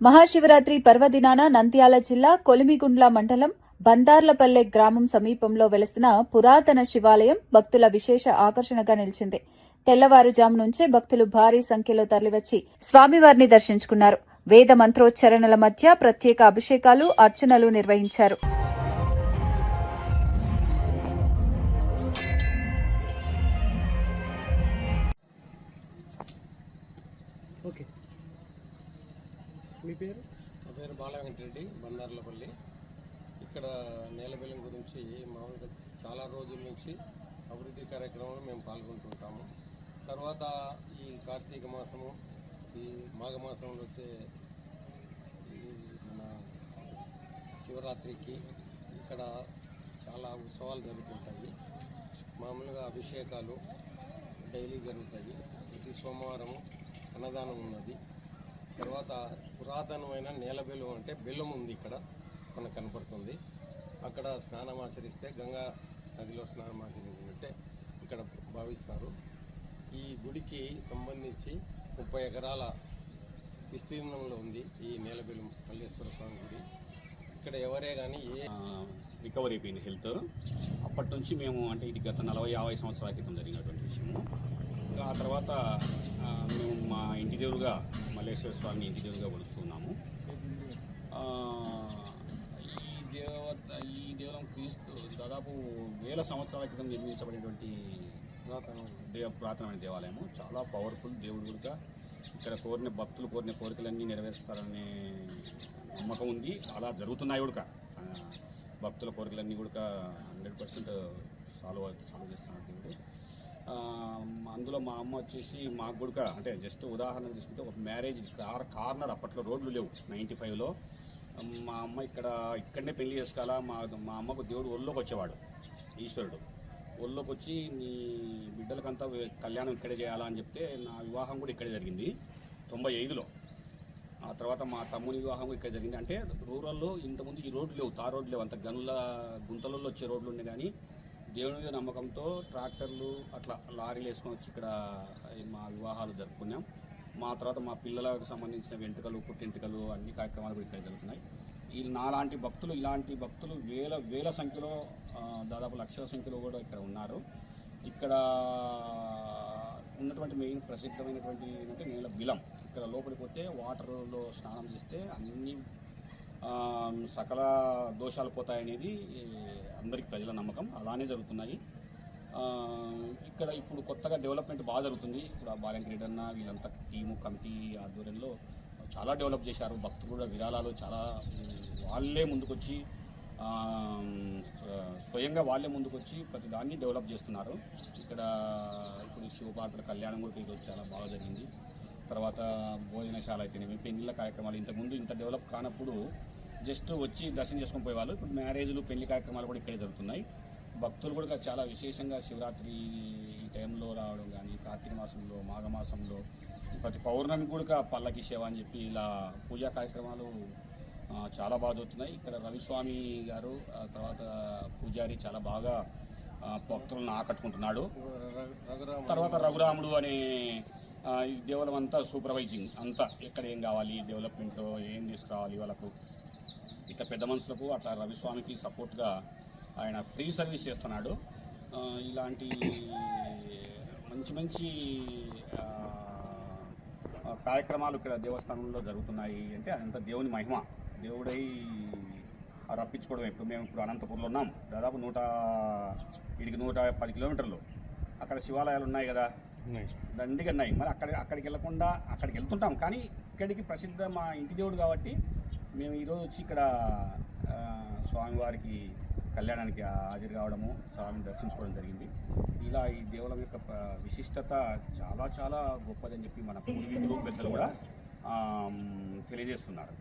మహాశివరాత్రి పర్వదినాన నంద్యాల జిల్లా కొలిమిగుండ్ల మండలం బందార్లపల్లె గ్రామం సమీపంలో వెలసిన పురాతన శివాలయం భక్తుల విశేష ఆకర్షణగా నిలిచింది. తెల్లవారుజాము నుంచే భక్తులు భారీ సంఖ్యలో తరలివచ్చి స్వామివారిని దర్శించుకున్నారు. వేద మంత్రోచ్చరణల మధ్య ప్రత్యేక అభిషేకాలు అర్చనలు నిర్వహించారు. ఓకే. మీ పేరు? నా పేరు బాలవెంకటరెడ్డి బందార్లపల్లి. ఇక్కడ నేలబెల్లం గురించి మామూలుగా చాలా రోజుల నుంచి అభివృద్ధి కార్యక్రమంలో మేము పాల్గొంటుంటాము. తర్వాత ఈ కార్తీక మాసము ఈ మాఘమాసంలో వచ్చే ఈ మన శివరాత్రికి ఇక్కడ చాలా ఉత్సవాలు జరుగుతుంటాయి. మామూలుగా అభిషేకాలు డైలీ జరుగుతాయి. ప్రతి సోమవారం అన్నదానం ఉన్నది. తర్వాత పురాతనమైన నేల బెల్లం అంటే బెల్లం ఉంది ఇక్కడ మనకు కనపడుతుంది. అక్కడ స్నానం ఆచరిస్తే గంగా నదిలో స్నానం ఆచరించినట్టే ఇక్కడ భావిస్తారు. ఈ గుడికి సంబంధించి ముప్పై ఎకరాల విస్తీర్ణంలో ఉంది ఈ నేలబెల్లం మల్లేశ్వర స్వామి గుడి. ఇక్కడ ఎవరే కానీ ఏ రికవరీ అయిపోయింది హెల్త్ అప్పటి నుంచి మేము అంటే ఇది గత నలభై యాభై సంవత్సరాల క్రితం జరిగినటువంటి విషయము. ఆ తర్వాత మేము మా ఇంటి దేవుడుగా మల్లేశ్వర స్వామిని ఇంటి దేవుడుగా కొలుస్తున్నాము. ఈ దేవత ఈ దేవాలయం క్రీస్తు దాదాపు వేల సంవత్సరాల క్రితం నిర్మించబడినటువంటి పురాతన దేవ పురాతనమైన దేవాలయము. చాలా పవర్ఫుల్ దేవుడు కూడా. ఇక్కడ కోరిన భక్తులు కోరిన కోరికలన్నీ నెరవేరుస్తారనే నమ్మకం ఉంది. అలా జరుగుతున్నాయి కూడా. భక్తుల కోరికలన్నీ కూడా హండ్రెడ్ పర్సెంట్ సాల్వ్ సాల్వ్ చేస్తున్నాడు దేవుడు. అందులో మా అమ్మ వచ్చేసి మాకు కూడా అంటే జస్ట్ ఉదాహరణ తీసుకుంటే ఒక మ్యారేజ్ కార్ కార్నర్ అప్పట్లో రోడ్లు లేవు నైంటీ ఫైవ్లో. మా అమ్మ ఇక్కడ ఇక్కడనే పెళ్ళి చేసుకోవాలా? మా మా అమ్మకు దేవుడు ఒళ్ళోకి వచ్చేవాడు ఈశ్వరుడు. ఒళ్ళోకి వచ్చి నీ బిడ్డలకంతా కళ్యాణం ఇక్కడే చేయాలా అని చెప్తే నా వివాహం కూడా ఇక్కడే జరిగింది తొంభై ఐదులో. ఆ తర్వాత మా తమ్ముని వివాహం ఇక్కడ జరిగింది. అంటే రూరల్లో ఇంతకుముందు ఈ రోడ్లు లేవు తార్ రోడ్లు లేవు. అంత గనుల గుంతలలో వచ్చే రోడ్లు ఉండే కానీ దేవుని మీద నమ్మకంతో ట్రాక్టర్లు అట్లా లారీలు వేసుకొని వచ్చి ఇక్కడ మా వివాహాలు జరుపుకున్నాం. మా తర్వాత మా పిల్లలకు సంబంధించిన వెంట్రుకలు పుట్టింటికలు అన్ని కార్యక్రమాలు కూడా ఇక్కడ జరుగుతున్నాయి. ఈ నాలాంటి భక్తులు ఇలాంటి భక్తులు వేల వేల సంఖ్యలో దాదాపు లక్షల సంఖ్యలో కూడా ఇక్కడ ఉన్నారు. ఇక్కడ ఉన్నటువంటి మెయిన్ ప్రసిద్ధమైనటువంటి ఏంటంటే నేల బిలం. ఇక్కడ లోపలికి పోతే వాటర్లో స్నానం చేస్తే అన్ని సకల దోషాలు పోతాయనేది అందరికి ప్రజల నమ్మకం. అలానే జరుగుతున్నాయి. ఇక్కడ ఇప్పుడు కొత్తగా డెవలప్మెంట్ బాగా జరుగుతుంది. ఇప్పుడు ఆ బాలెంక అన్న వీళ్ళంతా టీము కమిటీ ఆధ్వర్యంలో చాలా డెవలప్ చేశారు. భక్తులు కూడా విరాళాలు చాలా వాళ్ళే ముందుకొచ్చి స్వయంగా వాళ్ళే ముందుకొచ్చి ప్రతి దాన్ని డెవలప్ చేస్తున్నారు. ఇక్కడ ఇప్పుడు శివపాత్ర కళ్యాణం కూడా ఈరోజు చాలా బాగా జరిగింది. తర్వాత భోజనశాల అయితేనేమి పెళ్ళిళ్ళ కార్యక్రమాలు ఇంతకుముందు ఇంత డెవలప్ కానప్పుడు జస్ట్ వచ్చి దర్శనం చేసుకొని పోయేవాళ్ళు. ఇప్పుడు మ్యారేజ్లు పెళ్ళి కార్యక్రమాలు కూడా ఇక్కడే జరుగుతున్నాయి. భక్తులు కూడా చాలా విశేషంగా శివరాత్రి టైంలో రావడం కానీ కార్తీక మాసంలో మాఘమాసంలో ప్రతి పౌర్ణమి కూడా పల్లకి సేవ అని చెప్పి ఇలా పూజా కార్యక్రమాలు చాలా బాగా జరుగుతున్నాయి. ఇక్కడ రవిస్వామి గారు ఆ తర్వాత పూజారి చాలా బాగా భక్తులను ఆకట్టుకుంటున్నాడు. తర్వాత రఘురాముడు అనే ఆ, ఈ అంతా సూపర్వైజింగ్ అంతా ఎక్కడ ఏం కావాలి డెవలప్మెంట్లో ఏం తీసుకురావాలి వాళ్ళకు. ఇక పెద్ద మనుషులకు అట్లా రవిస్వామికి సపోర్ట్గా ఆయన ఫ్రీ సర్వీస్ చేస్తున్నాడు. ఇలాంటి మంచి మంచి కార్యక్రమాలు ఇక్కడ దేవస్థానంలో జరుగుతున్నాయి అంటే అదంతా దేవుని మహిమ. దేవుడై రప్పించుకోవడం ఇప్పుడు మేము ఇప్పుడు అనంతపురంలో ఉన్నాం. దాదాపు నూట వీడికి నూట పది కిలోమీటర్లు. అక్కడ శివాలయాలు ఉన్నాయి కదా? దండిగా ఉన్నాయి. మరి అక్కడ అక్కడికి వెళ్ళకుండా అక్కడికి వెళ్తుంటాం. కానీ ఇక్కడికి ప్రసిద్ధ మా ఇంటి దేవుడు కాబట్టి మేము ఈరోజు వచ్చి ఇక్కడ స్వామివారికి కళ్యాణానికి హాజరు కావడము స్వామిని దర్శించుకోవడం జరిగింది. ఇలా ఈ దేవాలయం యొక్క విశిష్టత చాలా చాలా గొప్పదని చెప్పి మన పూర్వీకులు పెద్దలు కూడా తెలియజేస్తున్నారు.